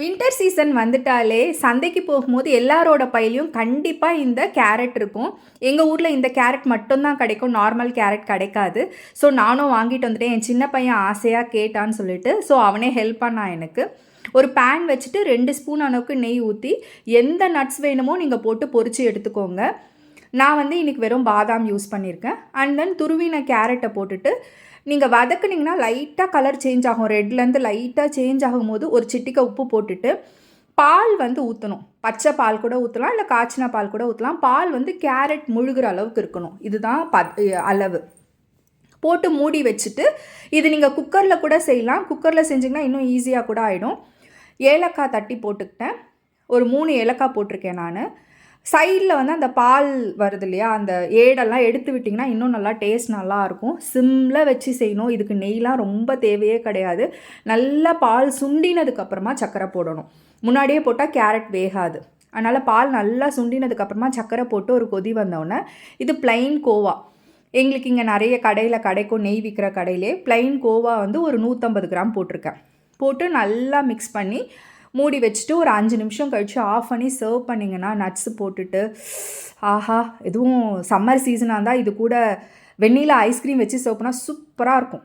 Winter season வந்துட்டாலே சந்தைக்கு போகும்போது எல்லாரோட பையிலையும் கண்டிப்பாக இந்த கேரட் இருக்கும். எங்கள் ஊரில் இந்த கேரட் மட்டும்தான் கிடைக்கும். நார்மல் கேரட் கிடைக்காது. ஸோ நானும் வாங்கிட்டு வந்துட்டேன். என் சின்ன பையன் ஆசையாக கேட்டான்னு சொல்லிட்டு ஸோ அவனே ஹெல்ப் பண்ணான் எனக்கு. ஒரு பேன் வச்சுட்டு ரெண்டு ஸ்பூன் அளவுக்கு நெய் ஊற்றி எந்த நட்ஸ் வேணுமோ நீங்கள் போட்டு பொறிச்சு எடுத்துக்கோங்க. நான் வந்து இன்றைக்கி வெறும் பாதாம் யூஸ் பண்ணியிருக்கேன். அண்ட் தென் துருவின கேரட்டை போட்டுட்டு நீங்கள் வதக்குனீங்கன்னா லைட்டாக கலர் சேஞ்ச் ஆகும். ரெட்லேருந்து லைட்டாக சேஞ்ச் ஆகும்போது ஒரு சிட்டிக்கை உப்பு போட்டுட்டு பால் வந்து ஊற்றணும் பச்சை பால் கூட ஊற்றலாம் இல்லை காய்ச்சின பால் கூட ஊற்றலாம் பால் வந்து கேரட் முழுகிற அளவுக்கு இருக்கணும். இதுதான் ப அளவு. போட்டு மூடி வச்சுட்டு இது நீங்கள் குக்கரில் கூட செய்யலாம். குக்கரில் செஞ்சிங்கன்னா இன்னும் ஈஸியாக கூட ஆகிடும் ஏலக்காய் தட்டி போட்டுக்கிட்டேன். ஒரு மூணு ஏலக்காய் போட்டிருக்கேன் நான். சைடில் வந்து அந்த பால் வருது இல்லையா அந்த ஏடெல்லாம் எடுத்து விட்டிங்கன்னா இன்னும் நல்லா டேஸ்ட் நல்லாயிருக்கும். சிம்மில் வச்சு செய்யணும். இதுக்கு நெய்லாம் ரொம்ப தேவையே கிடையாது. நல்லா பால் சுண்டினதுக்கப்புறமா சர்க்கரை போடணும். முன்னாடியே போட்டால் கேரட் வேகாது. அதனால் பால் நல்லா சுண்டினதுக்கப்புறமா சர்க்கரை போட்டு ஒரு கொதி வந்தோடனே இது பிளைன் கோவா. எங்களுக்கு இங்கே நிறைய கடையில் கிடைக்கும் நெய் விற்கிற கடையிலே பிளைன் கோவா வந்து ஒரு நூற்றம்பது கிராம் போட்டிருக்கேன். போட்டு நல்லா மிக்ஸ் பண்ணி மூடி வச்சுட்டு ஒரு அஞ்சு நிமிஷம் கழித்து ஆஃப் பண்ணி சர்வ் பண்ணிங்கன்னா நட்ஸ் போட்டுட்டு ஆஹா எதுவும் சம்மர் சீசனாக இருந்தால் இது கூட வெண்ணிலா ஐஸ்கிரீம் வச்சு சர்வ் பண்ணால் சூப்பராக இருக்கும்.